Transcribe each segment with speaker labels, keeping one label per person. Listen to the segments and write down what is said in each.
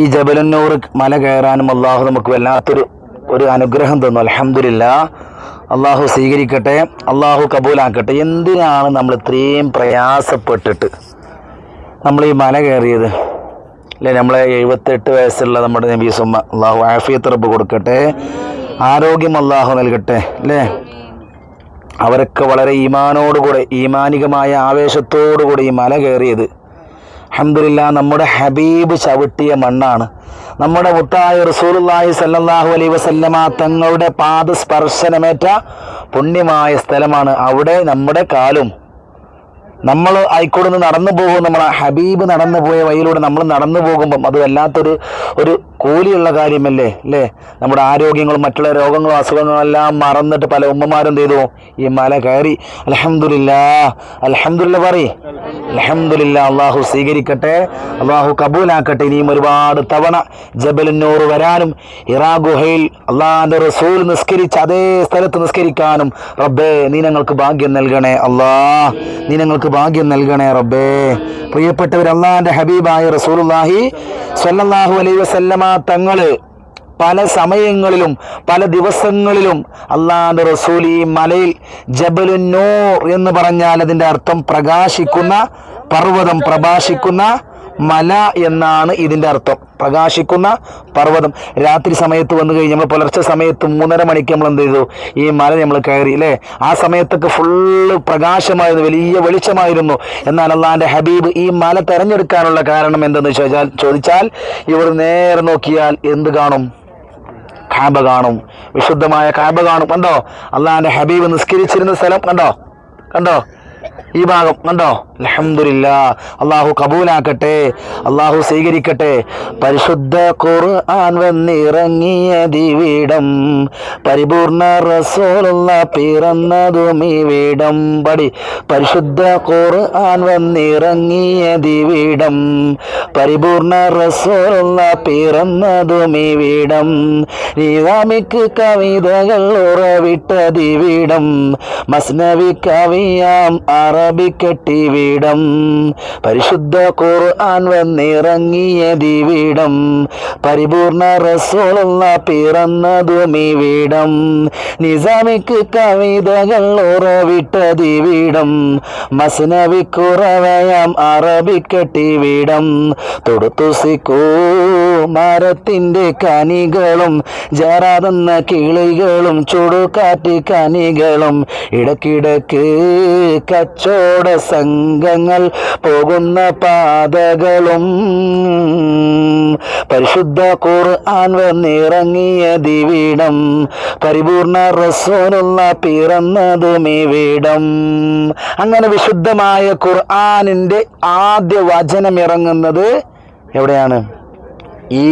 Speaker 1: ഈ ജബലന്നൂർ മല കയറാനും അള്ളാഹു നമുക്ക് വല്ലാത്തൊരു ഒരു അനുഗ്രഹം തന്നു. അലഹമില്ല അള്ളാഹു സ്വീകരിക്കട്ടെ അള്ളാഹു കബൂലാക്കട്ടെ. എന്തിനാണ് നമ്മൾ ഇത്രയും പ്രയാസപ്പെട്ടിട്ട് നമ്മൾ ഈ മല കയറിയത്? അല്ലേ നമ്മളെ എഴുപത്തെട്ട് വയസ്സുള്ള നമ്മുടെ നബി സുമ്മ അള്ളാഹു ആഫിയത്ത് റബ്ബ് കൊടുക്കട്ടെ ആരോഗ്യം അള്ളാഹു നൽകട്ടെ അല്ലേ? അവരൊക്കെ വളരെ ഈമാനോടുകൂടെ ഈമാനികമായ ആവേശത്തോടുകൂടി ഈ മല കയറിയത്. അഹമ്മദില്ല നമ്മുടെ ഹബീബ് ചവിട്ടിയ മണ്ണാണ്. നമ്മുടെ മുത്തായ റസൂലുള്ളാഹി സല്ലാഹു അലൈ വസല്ലമ തങ്ങളുടെ പാദസ്പർശനമേറ്റ പുണ്യമായ സ്ഥലമാണ്. അവിടെ നമ്മുടെ കാലും നമ്മൾ ആയിക്കോട് നിന്ന് നടന്നു പോകും നമ്മൾ ഹബീബ് നടന്നു പോയ വഴിയിലൂടെ നമ്മൾ നടന്നു പോകുമ്പം അത് വല്ലാത്തൊരു ഒരു കൂലിയുള്ള കാര്യമല്ലേ അല്ലേ? നമ്മുടെ ആരോഗ്യങ്ങളും മറ്റുള്ള രോഗങ്ങളും അസുഖങ്ങളും എല്ലാം മറന്നിട്ട് പല ഉമ്മമാരും ചെയ്തു? ഈ മല കയറി. അലഹമില്ല അലഹമുല്ല പറയ്. അലഹമുല്ല അള്ളാഹു സ്വീകരിക്കട്ടെ അള്ളാഹു കബൂലാക്കട്ടെ. ഇനിയും ഒരുപാട് തവണ ജബലിനൂർ വരാനും ഇറാ ഗുഹയിൽ അള്ളാഹിന്റെ റസൂൽ നിസ്കരിച്ച് അതേ സ്ഥലത്ത് നിസ്കരിക്കാനും. റബ്ബേ നീ ഞങ്ങൾക്ക് ഭാഗ്യം നൽകണേ അള്ളാഹ് നീ ഞങ്ങൾക്ക് ഭാഗ്യം നൽകണേ റബ്ബേ. പ്രിയപ്പെട്ടവർ അള്ളാഹിന്റെ ഹബീബായ റസൂലുള്ളാഹി സ്വല്ലല്ലാഹു അലൈഹി വസല്ലമ തങ്ങൾ പല സമയങ്ങളിലും പല ദിവസങ്ങളിലും അള്ളാഹിന്റെ റസൂൽ ഈ മലയിൽ ജബലുന്നൂർ എന്ന് പറഞ്ഞാൽ അതിന്റെ അർത്ഥം പ്രകാശിക്കുന്ന പർവതം പ്രഭാഷിക്കുന്ന മല എന്നാണ് ഇതിന്റെ അർത്ഥം. പ്രകാശിക്കുന്ന പർവതം. രാത്രി സമയത്ത് വന്നു കഴിഞ്ഞ് നമ്മൾ പുലർച്ചെ സമയത്ത് മൂന്നര മണിക്ക് നമ്മൾ എന്ത് ചെയ്തു? ഈ മല നമ്മൾ കയറി അല്ലേ? ആ സമയത്തൊക്കെ ഫുള്ള് പ്രകാശമായിരുന്നു വലിയ വെളിച്ചമായിരുന്നു. എന്നാൽ അള്ളാഹാന്റെ ഹബീബ് ഈ മല തെരഞ്ഞെടുക്കാനുള്ള കാരണം എന്തെന്ന് ചോദിച്ചാൽ ചോദിച്ചാൽ ഇവർ നേരെ നോക്കിയാൽ എന്ത് കാണും? കാബ കാണും. വിശുദ്ധമായ കാബ കാണും. കണ്ടോ? അള്ളാഹാന്റെ ഹബീബ് നിസ്കരിച്ചിരുന്ന സ്ഥലം കണ്ടോ? കണ്ടോ? ഈ ഭാഗം കണ്ടോ? അലഹമില്ല അള്ളാഹു കബൂലാക്കട്ടെ. അള്ളാഹു സ്വീകരിക്കട്ടെ. പരിശുദ്ധ ഖുർആൻ വന്നിറങ്ങിയ ദിവിടം പരിപൂർണ റസൂലുള്ള പിറന്നതും ഈ വീടം. പടി പരിശുദ്ധ ഖുർആൻ വന്നിറങ്ങിയ ദിവിടം പരിപൂർണ റസൂലുള്ള പിറന്നതും ഈ വീടം. നിവാമിക്ക് കവിതകൾ ഉറവിട്ട ദിവിടം മസ്നവി കവിയാം അറബിക്കെട്ടിവിടം പരിശുദ്ധ ഖുർആൻ വന്നിറങ്ങിയ ദിവിടം. പരിപൂർണ റസൂലുള്ള പിറന്നതുമിവിടം നിസാമിക്ക് കവിതകൾ ഉറവിട്ട ദിവിടം. മസ്നവി കുറവയാം അറബിക്കെട്ടിവിടം തൊടുത്തുസിക്കൂ മരത്തിന്റെ കനികളും ജറാതെന്ന കിളികളും ചുടുകാറ്റ് കനികളും. ഇടക്കിടക്ക് കച്ചോട സംഘങ്ങൾ പോകുന്ന പാതകളും. പരിശുദ്ധ ഖുർആൻ വന്നിറങ്ങിയ ദിവിടം പരിപൂർണ റസൂലുള്ള പിറന്നതും ഇവിടം. അങ്ങനെ വിശുദ്ധമായ ഖുർആാനിന്റെ ആദ്യ വചനം ഇറങ്ങുന്നത് എവിടെയാണ്? ഈ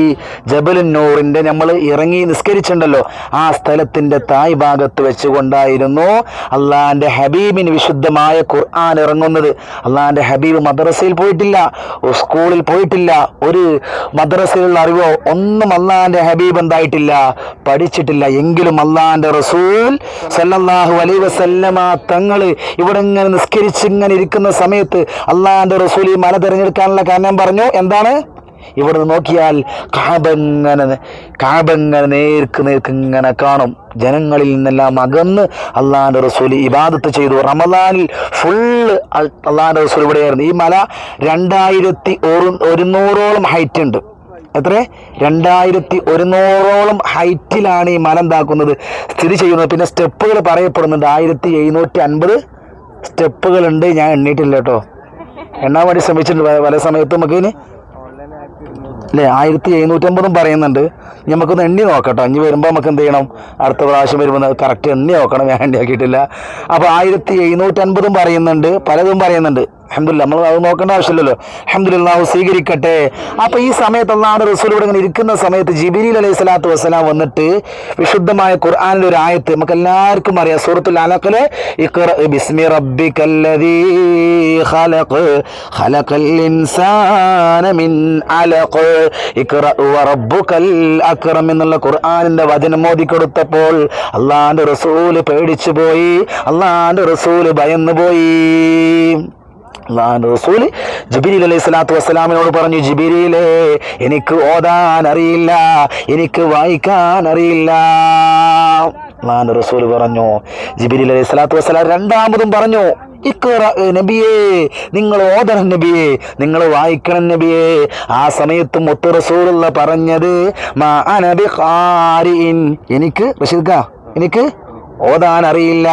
Speaker 1: ജബലുന്നൂറിന്റെ നമ്മൾ ഇറങ്ങി നിസ്കരിച്ചിട്ടുണ്ടല്ലോ. ആ സ്ഥലത്തിന്റെ തായ് ഭാഗത്ത് വെച്ചുകൊണ്ടായിരുന്നു അള്ളാഹാന്റെ ഹബീബിന് വിശുദ്ധമായ ഖുർആൻ ഇറങ്ങുന്നത്. അള്ളാഹാന്റെ ഹബീബ് മദ്രസയിൽ പോയിട്ടില്ല സ്കൂളിൽ പോയിട്ടില്ല ഒരു മദ്രസയിലുള്ള അറിവോ ഒന്നും അള്ളാഹാന്റെ ഹബീബ് എന്തായിട്ടില്ല പഠിച്ചിട്ടില്ല. എങ്കിലും അള്ളാഹാന്റെ റസൂൽ സല്ലല്ലാഹു അലൈ വസല്ലമ തങ്ങൾ ഇവിടെ ഇങ്ങനെ നിസ്കരിച്ച് ഇങ്ങനെ ഇരിക്കുന്ന സമയത്ത് അള്ളാഹാന്റെ റസൂൽ ഈ മല തിരഞ്ഞെടുക്കാനുള്ള കാരണം പറഞ്ഞു. എന്താണ്? ഇവിടെ നോക്കിയാൽ കാബങ്ങനെ കാബങ്ങനെ നേർക്ക് നേർക്ക് ഇങ്ങനെ കാണും. ജനങ്ങളിൽ നിന്നെല്ലാം അകന്ന് അള്ളാഹാന്റെ റസൂൽ ഇബാദത്ത് ചെയ്തു. റമദാനിൽ ഫുള്ള് അള്ളാഹാന്റെ റസൂൽ ഇവിടെയായിരുന്നു. ഈ മല രണ്ടായിരത്തി ഒരു ഒരുന്നൂറോളം ഹൈറ്റ് ഉണ്ട്. എത്ര? രണ്ടായിരത്തി ഒരുന്നൂറോളം ഹൈറ്റിലാണ് ഈ മല എന്താക്കുന്നത് സ്ഥിതി ചെയ്യുന്നത്. പിന്നെ സ്റ്റെപ്പുകൾ പറയപ്പെടുന്നുണ്ട്. ആയിരത്തി എഴുന്നൂറ്റി അൻപത് സ്റ്റെപ്പുകളുണ്ട്. ഞാൻ എണ്ണീട്ടില്ല കേട്ടോ. എണ്ണാൻ വേണ്ടി ശ്രമിച്ചിട്ടുണ്ട്. പല- സമയത്തും സമയത്ത് നമുക്ക് ഇനി അല്ലേ? ആയിരത്തി എഴുന്നൂറ്റമ്പതും പറയുന്നുണ്ട്. നമുക്കൊന്ന് എണ്ണി നോക്കട്ടോ. ഇനി വരുമ്പോൾ നമുക്ക് എന്ത് ചെയ്യണം? അടുത്ത പ്രാവശ്യം വരുമ്പോൾ കറക്റ്റ് എണ്ണി നോക്കണം. ഞാൻ അപ്പോൾ ആയിരത്തി എഴുന്നൂറ്റൻപതും പറയുന്നുണ്ട്. പലതും പറയുന്നുണ്ട്. അഹമ്മദില്ല നമ്മൾ അത് നോക്കേണ്ട ആവശ്യമില്ലല്ലോ. അഹമ്മദില്ലാഹു സ്വീകരിക്കട്ടെ. അപ്പോൾ ഈ സമയത്ത് അള്ളാഹുടെ റസൂൽ ഇവിടെ ഇങ്ങനെ ഇരിക്കുന്ന സമയത്ത് ജിബിരിൽ അലൈഹി സ്വലാത്തു വസ്സലാം വന്നിട്ട് വിശുദ്ധമായ ഖുർആനിലെ ഒരു ആയത്ത് നമുക്ക് എല്ലാവർക്കും അറിയാം. സൂറത്തുൽ ഇഖ്റ ബിസ്മി റബ്ബിക്കല്ലദീ ഖലഖ് ഖലഖൽ ഇൻസാന മിൻ അക്റം എന്നുള്ള ഖുർആനിന്റെ വചനം മോദി കൊടുത്തപ്പോൾ അള്ളാഹുന്റെ റസൂൽ പേടിച്ചു പോയി അള്ളാഹുന്റെ റസൂൽ ഭയന്നു പോയി റസൂൽ ജിബിരിൽ അലൈഹി സ്വലാത്തു വസ്സലാമിനോട് പറഞ്ഞു ജിബിരിയിലെ എനിക്ക് ഓതാൻ അറിയില്ല എനിക്ക് വായിക്കാൻ അറിയില്ല അള്ളാഹുന്റെ റസൂൽ പറഞ്ഞു ജിബിരിൽ അലൈഹി സ്വലാത്തു വസ്സലാം രണ്ടാമതും പറഞ്ഞു നബിയേ നിങ്ങൾ ഓതണം നബിയേ നിങ്ങൾ വായിക്കണം നബിയേ ആ സമയത്ത് മുത്ത റസൂലുള്ള പറഞ്ഞത്. എനിക്ക് റഷീദ്ക്ക എനിക്ക് ഓതാൻ അറിയില്ല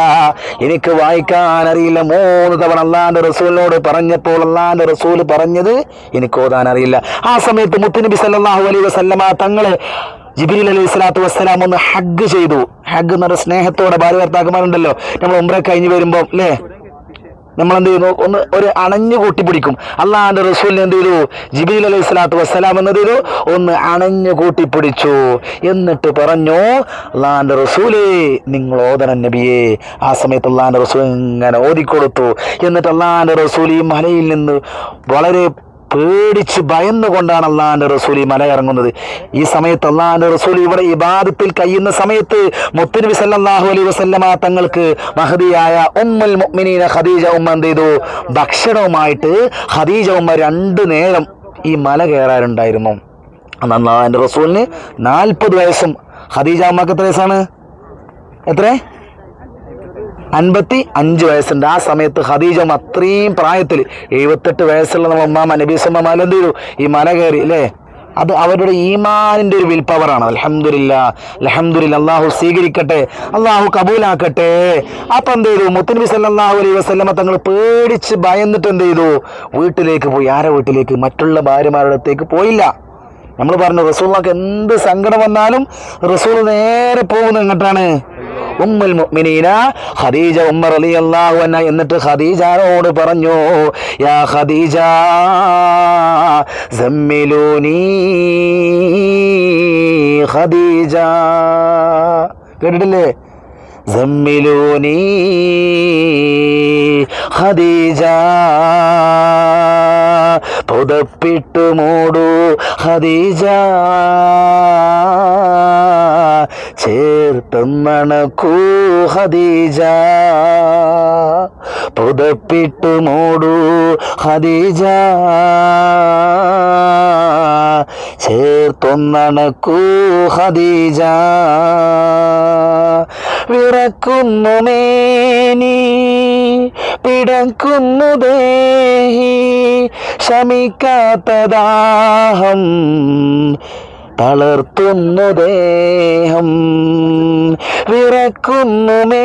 Speaker 1: എനിക്ക് വായിക്കാൻ അറിയില്ല മൂന്ന് തവണ അള്ളാന്റെ റസൂലിനോട് പറഞ്ഞപ്പോൾ അള്ളാന്റെ റസൂൽ പറഞ്ഞത് എനിക്ക് ഓതാൻ അറിയില്ല ആ സമയത്ത് മുത്തുനബി സല്ലാഹു അലൈ വസല്ലമ തങ്ങൾ ജിബിരിൽ അലൈഹി സ്വലാത്തു വസ്സലാം ഒന്ന് ഹഗ് ചെയ്തു. ഹഗ് എന്ന് പറഞ്ഞ സ്നേഹത്തോടെ ഭാര്യ ഭർത്താക്കന്മാരുണ്ടല്ലോ. നമ്മൾ ഉമ്ര കഴിഞ്ഞ് വരുമ്പോൾ അല്ലേ? നമ്മൾ എന്ത് ചെയ്യുന്നു ഒന്ന് ഒരു അണഞ്ഞു കൂട്ടിപ്പിടിക്കും. അള്ളാഹാന്റെ റസൂലിനെ എന്ത് ചെയ്തു ജിബിൽ അലൈഹി സ്വലാത്തു വസ്സലാം എന്ത് ചെയ്തു ഒന്ന് അണഞ്ഞു കൂട്ടിപ്പിടിച്ചു. എന്നിട്ട് പറഞ്ഞു അള്ളാഹാന്റെ റസൂലേ നിങ്ങൾ ഓതന നബിയേ. ആ സമയത്ത് അള്ളാഹാന്റെ റസൂൽ ഇങ്ങനെ ഓതിക്കൊടുത്തു. എന്നിട്ട് അള്ളാഹാന്റെ റസൂൽ ഈ മലയിൽ നിന്ന് വളരെ പേടിച്ച് ഭയന്നുകൊണ്ടാണ് അള്ളാഹാന്റെ റസൂൽ ഈ മല ഇറങ്ങുന്നത് ഈ സമയത്ത് അള്ളാഹാന്റെ റസൂൽ ഇവിടെ ഇബാദത്തിൽ കഴിയുന്ന സമയത്ത് മുത്തുനബി സല്ലാഹു അലൈ വസല്ലമ തങ്ങൾക്ക് മഹദിയായ ഉമ്മൽ മുഅ്മിനീന ഖദീജ ഉമ്മ എന്ത് ചെയ്തു? ഭക്ഷണവുമായിട്ട് ഖദീജ ഉമ്മ രണ്ടു നേരം ഈ മല കയറാറുണ്ടായിരുന്നു. അന്ന് അള്ളാഹാന്റെ റസൂലിന് നാൽപ്പത് വയസ്സും ഖദീജ ഉമ്മക്ക് എത്ര വയസ്സാണ്? എത്ര? അൻപത്തി അഞ്ച് വയസ്സുണ്ട്. ആ സമയത്ത് ഹദീജം അത്രയും പ്രായത്തിൽ എഴുപത്തെട്ട് വയസ്സുള്ള നമ്മൾ ഉമ്മാമ നബീസമ്മ മല എന്ത് ചെയ്തു? ഈ മല കയറി അല്ലേ? അത് അവരുടെ ഈമാനിന്റെ ഒരു വിൽ പവറാണ് അലഹമുല്ല അലഹമില്ല അള്ളാഹു സ്വീകരിക്കട്ടെ അള്ളാഹു കബൂലാക്കട്ടെ. അപ്പം എന്ത് ചെയ്തു? മുത്തനബി സല്ലാഹു അലൈഹി വസല്ലമ തങ്ങൾ പേടിച്ച് ഭയന്നിട്ട് എന്ത് ചെയ്തു? വീട്ടിലേക്ക് പോയി. ആരെ വീട്ടിലേക്ക്? മറ്റുള്ള ഭാര്യമാരുടെ അടുത്തേക്ക് പോയില്ല. നമ്മൾ പറഞ്ഞു റസൂള്ളക്ക് എന്ത് സങ്കടം വന്നാലും റസൂൾ നേരെ പോകുന്നത് എങ്ങോട്ടാണ്? ഉമ്മുൽ മുഅ്മിനീന ഖദീജ ഉമ്മ റളിയല്ലാഹു അൻഹ എന്നിട്ട് ഖദീജയോട് പറഞ്ഞു യാ ഖദീജ സമ്മിലൂനി ഖദീജ. കേട്ടിട്ടില്ലേ? സമ്മിലൂനി ഖദീജ. പുതപ്പിട്ടു മൂടു ഖദീജ. ചേർത്തമ്മണക്കൂ ഖദീജ പുതപ്പിട്ടു മൂടൂ ഹദീജ. ചേർത്തൊന്നണക്കൂ ഖദീജ വിറക്കുന്നു മേനി പിടക്കുന്നു ദേഹി. ശമിക്കാത്ത ദാഹം തളർത്തുന്നു ദേഹം വിറക്കുന്നു മേ